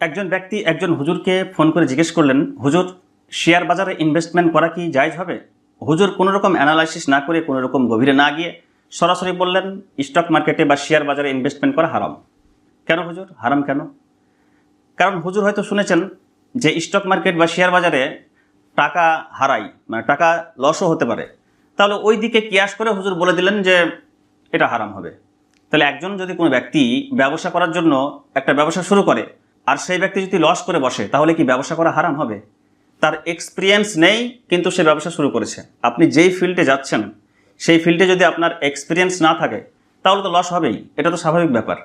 একজন ব্যক্তি একজন হুজুরকে ফোন করে জিজ্ঞেস করলেন, হুজুর, শেয়ার বাজারে ইনভেস্টমেন্ট করা কি জায়জ হবে? হুজুর কোনো রকম অ্যানালাইসিস না করে কোনো রকম গভীরে না গিয়ে সরাসরি বললেন স্টক মার্কেটে বা শেয়ার বাজারে ইনভেস্টমেন্ট করা হারাম। কেন হুজুর? হারাম কেন? কারণ হুজুর হয়তো শুনেছেন যে স্টক মার্কেট বা শেয়ার বাজারে টাকা হারাই মানে টাকা লসও হতে পারে। তাহলে ওই দিকে কিয়াস করে হুজুর বলে দিলেন যে এটা হারাম হবে। তাহলে একজন যদি কোনো ব্যক্তি ব্যবসা করার জন্য একটা ব্যবসা শুরু করে আর সেই ব্যক্তি যদি লস করে বসে, তাহলে কি ব্যবসা করা হারাম হবে? তার এক্সপিরিয়েন্স নেই, কিন্তু সে ব্যবসা শুরু করেছে। আপনি যেই ফিল্ডে যাচ্ছেন, সেই ফিল্ডে যদি আপনার এক্সপিরিয়েন্স না থাকে, তাহলে তো লস হবেই। এটা তো স্বাভাবিক ব্যাপার।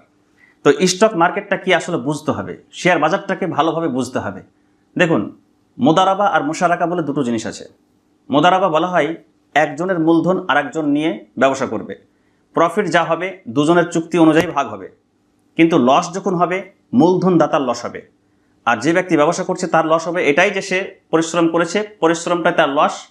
তো স্টক মার্কেটটা কি আসলে বুঝতে হবে? শেয়ার বাজারটাকে ভালোভাবে বুঝতে হবে। দেখুন, মোদারাবা আর মোশারাকা বলে দুটো জিনিস আছে। মোদারাবা বলা হয়, একজনের মূলধন আরেকজন নিয়ে ব্যবসা করবে। প্রফিট যা হবে, দুজনের চুক্তি অনুযায়ী ভাগ হবে। কিন্তু লস যখন হবে মূলধন দাতার লস হবে। আর যে ব্যক্তি ব্যবসা করছে তার লস হবে, এটাই যে সে পরিশ্রম করেছে পরিশ্রমটা তার লস,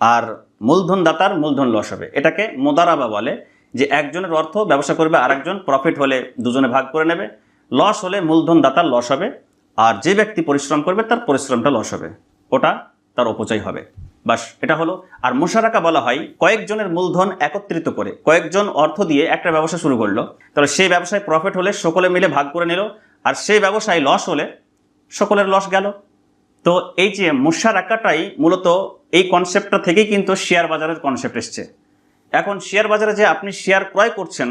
আর মূলধন দাতার মূলধন লস হবে। এটাকে মোদারাবা বলে, যে একজনের অর্থ ব্যবসা করবে, আরেকজন প্রফিট হলে দুজনে ভাগ করে নেবে। লস হলে মূলধন দাতার লস হবে, আর যে ব্যক্তি পরিশ্রম করবে তার পরিশ্রমটা লস হবে। ওটা তার অপচয় হবে। বাস, এটা হলো। আর মোশারাকা বলা হয়, কয়েকজনের মূলধন একত্রিত করে, কয়েকজন অর্থ দিয়ে একটা ব্যবসা শুরু করল। তাহলে সেই ব্যবসায় প্রফিট হলে সকলে মিলে ভাগ করে নিল আর সেই ব্যবসায় লস হলে সকলের লস গেল। তো এই যে মোশারাকাটাই মূলত এই কনসেপ্টটা থেকেই কিন্তু শেয়ার বাজারের কনসেপ্ট এসছে। এখন শেয়ার বাজারে যে আপনি শেয়ার ক্রয় করছেন,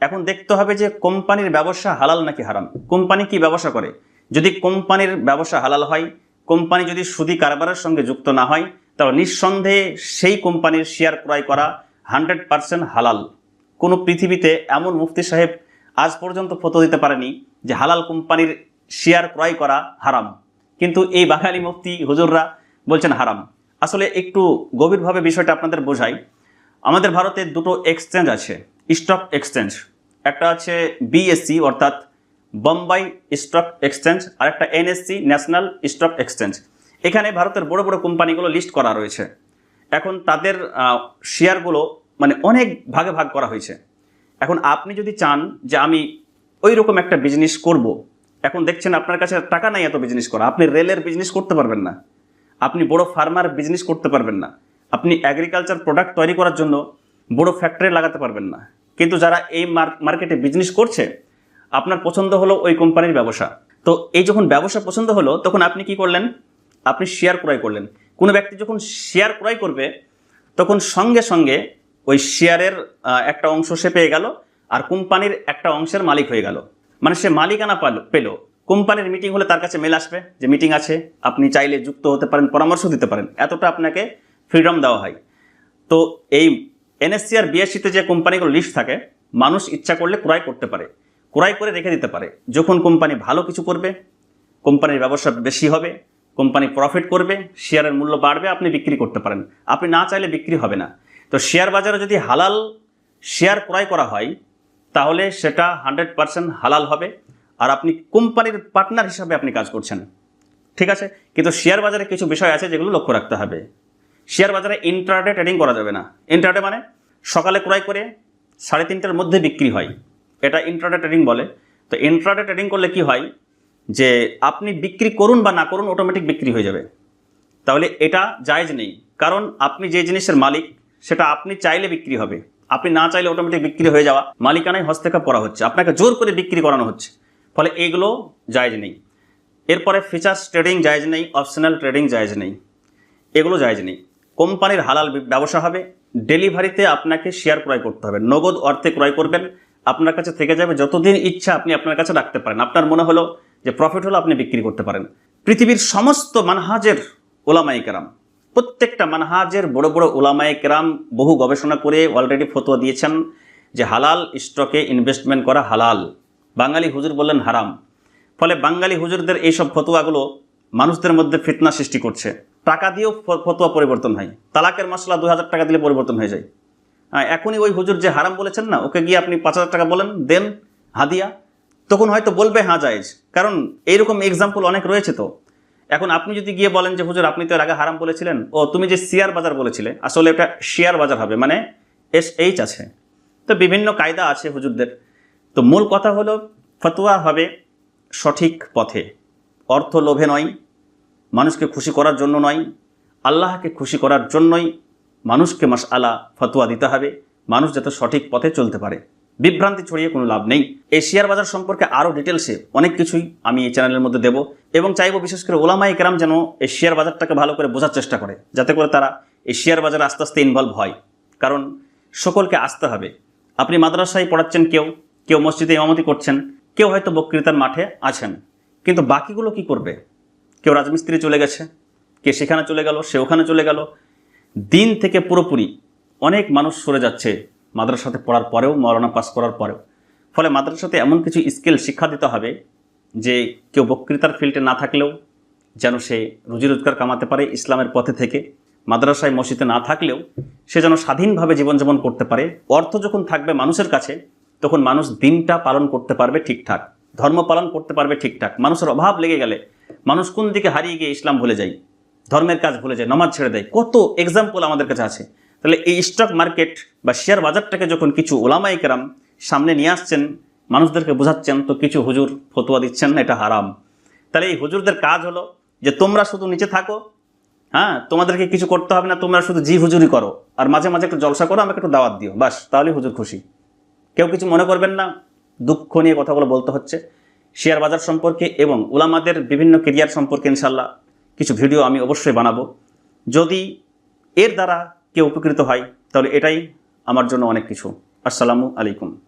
এখন দেখতে হবে যে কোম্পানির ব্যবসা হালাল নাকি হারাম। কোম্পানি কি ব্যবসা করে? যদি কোম্পানির ব্যবসা হালাল হয়, কোম্পানি যদি সুদি কারবারের সঙ্গে যুক্ত না হয়, তাহলে নিঃসন্দেহে সেই কোম্পানির শেয়ার ক্রয় করা হান্ড্রেড পারসেন্ট হালাল। কোনো পৃথিবীতে এমন মুফতি সাহেব আজ পর্যন্ত ফতো দিতে পারেনি যে হালাল কোম্পানির শেয়ার ক্রয় করা হারাম। কিন্তু এই বাঙালি মুফতি হুজুররা বলছেন হারাম। আসলে একটু গভীরভাবে বিষয়টা আপনাদের বোঝাই। আমাদের ভারতে দুটো এক্সচেঞ্জ আছে, স্টক এক্সচেঞ্জ। একটা আছে বিএসসি অর্থাৎ বোম্বাই স্টক এক্সচেঞ্জ, আর একটা এনএসসি ন্যাশনাল স্টক এক্সচেঞ্জ। এখানে ভারতের বড় বড় কোম্পানিগুলো লিস্ট করা রয়েছে। এখন তাদের শেয়ারগুলো মানে অনেক ভাগে ভাগ করা হয়েছে। এখন আপনি যদি চান যে আমি ওই রকম একটা বিজনেস করব, এখন দেখছেন আপনার কাছে টাকা নাই এত বিজনেস করা, আপনি রেলের বিজনেস করতে পারবেন না। আপনি বড় ফার্মার বিজনেস করতে পারবেন না। আপনি অ্যাগ্রিকালচার প্রোডাক্ট তৈরি করার জন্য বড় ফ্যাক্টরি লাগাতে পারবেন না। কিন্তু যারা এই মার্কেটে বিজনেস করছে, আপনার পছন্দ হলো ওই কোম্পানির ব্যবসা। তো এই যখন ব্যবসা পছন্দ হলো, তখন আপনি কি করলেন? আপনি শেয়ার ক্রয় করলেন। কোনো ব্যক্তি যখন শেয়ার ক্রয় করবে, তখন সঙ্গে সঙ্গে ওই শেয়ারের একটা অংশ সে পেয়ে গেল আর কোম্পানির একটা অংশের মালিক হয়ে গেল। মানে সে মালিকানা পাল, পেল। কোম্পানির মিটিং হলে তার কাছে মেল আসবে যে মিটিং আছে, আপনি চাইলে যুক্ত হতে পারেন, পরামর্শ দিতে পারেন। এতটা আপনাকে ফ্রিডম দেওয়া হয়। তো এই এনএসসি আর বিএসসিতে যে কোম্পানিগুলো লিস্ট থাকে, মানুষ ইচ্ছা করলে ক্রয় করতে পারে। ক্রয় করে রেখে দিতে পারে। যখন কোম্পানি ভালো কিছু করবে, কোম্পানির ব্যবসা বেশি হবে, কোম্পানি প্রফিট করবে, শেয়ারের মূল্য বাড়বে, আপনি বিক্রি করতে পারেন। আপনি না চাইলে বিক্রি হবে না। তো শেয়ার বাজারে যদি হালাল শেয়ার ক্রয় করা হয়, তাহলে সেটা হান্ড্রেড পার্সেন্ট হালাল হবে। আর আপনি কোম্পানির পার্টনার হিসাবে আপনি কাজ করছেন। ঠিক আছে? কিন্তু শেয়ার বাজারে কিছু বিষয় আছে যেগুলো লক্ষ্য রাখতে হবে। শেয়ার বাজারে ইন্টারডে ট্রেডিং করা যাবে না। ইন্টারডে মানে সকালে ক্রয় করে সাড়ে তিনটার মধ্যে বিক্রি হয়। এটা ইন্টারডে ট্রেডিং বলে। তো ইন্টারডে ট্রেডিং করলে কি হয় যে আপনি বিক্রি করুন বা না করুন অটোমেটিক বিক্রি হয়ে যাবে। তাহলে এটা জায়েজ নেই। কারণ আপনি যে জিনিসের মালিক সেটা আপনি চাইলে বিক্রি হবে। আপনি না চাইলে অটোমেটিক বিক্রি হয়ে যাওয়া। মালিকানায় হস্তক্ষেপ করা হচ্ছে। আপনাকে জোর করে বিক্রি করানো হচ্ছে। ফলে এগুলো জায়জ নেই। এরপরে ফিচার্স ট্রেডিং জায়েজ নেই অপশনাল ট্রেডিং জায়েজ নেই। এগুলো জায়েজ নেই। কোম্পানির হালাল ব্যবসা হবে। ডেলিভারিতে আপনাকে শেয়ার ক্রয় করতে হবে। নগদ অর্থে ক্রয় করবেন। আপনার কাছে থেকে যাবে। যতদিন ইচ্ছা আপনি আপনার কাছে রাখতে পারেন। আপনার মনে হলো যে প্রফিট হলো, আপনি বিক্রি করতে পারেন। পৃথিবীর সমস্ত মানহাজের ওলামাই কেরাম প্রত্যেকটা মানহাজের বড় বড় ওলামায় কেরাম বহু গবেষণা করে অলরেডি ফতোয়া দিয়েছেন যে হালাল স্টকে ইনভেস্টমেন্ট করা হালাল। বাঙালি হুজুর বললেন হারাম। ফলে বাঙালি হুজুরদের এইসব ফতোয়াগুলো মানুষদের মধ্যে ফিতনা সৃষ্টি করছে। টাকা দিয়েও ফতোয়া পরিবর্তন হয়। তালাকের মশলা দু হাজার টাকা দিলে পরিবর্তন হয়ে যায়। এখনই ওই হুজুর যে হারাম বলেছেন না, ওকে গিয়ে আপনি পাঁচ হাজার টাকা বলেন, দেন হাদিয়া। তখন হয়তো বলবে হ্যাঁ জায়েজ। কারণ এইরকম এক্সাম্পল অনেক রয়েছে তো। এখন আপনি যদি গিয়ে বলেন যে, হুজুর, আপনি তো এর আগে হারাম বলেছিলেন। ও, তুমি যে শেয়ার বাজার বলেছিলে, আসলে এটা শেয়ার বাজার হবে মানে এস এইচ আছে। তো বিভিন্ন কায়দা আছে হুজুরদের। তো মূল কথা হলো, ফতোয়া হবে সঠিক পথে। অর্থ লোভে নয়, মানুষকে খুশি করার জন্য নয়, আল্লাহকে খুশি করার জন্যই মানুষকে মাস আলা ফতোয়া দিতে হবে। মানুষ যাতে সঠিক পথে চলতে পারে। বিভ্রান্তি ছড়িয়ে কোনো লাভ নেই। এই শেয়ার বাজার সম্পর্কে আরও ডিটেলসে অনেক কিছুই আমি এই চ্যানেলের মধ্যে দেব এবং চাইব বিশেষ করে ওলামাই কেরাম যেন এই শেয়ার বাজারটাকে ভালো করে বোঝার চেষ্টা করে, যাতে করে তারা এই শেয়ার বাজারে আস্তে আস্তে ইনভলভ হয়। কারণ সকলকে আসতে হবে। আপনি মাদ্রাসায় পড়াচ্ছেন কেউ কেউ মসজিদে ইমামতি করছেন, কেউ হয়তো বক্তৃতার মাঠে আছেন, কিন্তু বাকিগুলো কি করবে? কেউ রাজমিস্ত্রি চলে গেছে, কে সেখানে চলে গেল, সে ওখানে চলে গেল। দিন থেকে পুরোপুরি অনেক মানুষ সরে যাচ্ছে। মাদ্রাসাতে পড়ার পরেও মরনা পাস করার পরেও। ফলে মাদ্রাসাতে এমন কিছু স্কিল শিক্ষা দিতে হবে যে কেউ বক্তৃতার ফিল্ডে না থাকলেও যেন সে রুজি রোজগার কামাতে পারে ইসলামের পথে থেকে। মাদ্রাসায় মসজিদে না থাকলেও সে যেন স্বাধীনভাবে জীবনযাপন করতে পারে। অর্থ যখন থাকবে মানুষের কাছে, তখন মানুষ দিনটা পালন করতে পারবে ঠিকঠাক। ধর্ম পালন করতে পারবে ঠিকঠাক। মানুষের অভাব লেগে গেলে মানুষ কোন দিকে হারিয়ে গিয়ে ইসলাম ভুলে যায়? ধর্মের কাজ ভুলে যায়, নমাজ ছেড়ে দেয়। কত এক্সাম্পল আমাদের কাছে আছে। তাহলে এই স্টক মার্কেট বা শেয়ার বাজারটাকে যখন কিছু ওলামাই কেরাম সামনে নিয়ে আসছেন, মানুষদেরকে বোঝাচ্ছেন, তো কিছু হুজুর ফতোয়া দিচ্ছেন এটা হারাম। তাহলে এই হুজুরদের কাজ হলো যে, তোমরা শুধু নিচে থাকো হ্যাঁ তোমাদেরকে কিছু করতে হবে না, তোমরা শুধু জি হুজুরি করো। আর মাঝে মাঝে একটু জলসা করো, আমাকে একটু দাওয়াত দিও, বাস তাহলে হুজুর খুশি। কেউ কিছু মনে করবেন না, দুঃখ নিয়ে কথাগুলো বলতে হচ্ছে। শেয়ার বাজার সম্পর্কে এবং উলামাদের বিভিন্ন কেরিয়ার সম্পর্কে ইনশাল্লাহ কিছু ভিডিও আমি অবশ্যই বানাবো। যদি এর দ্বারা কেউ উপকৃত হয় তাহলে এটাই আমার জন্য অনেক কিছু। আসসালামু আলাইকুম।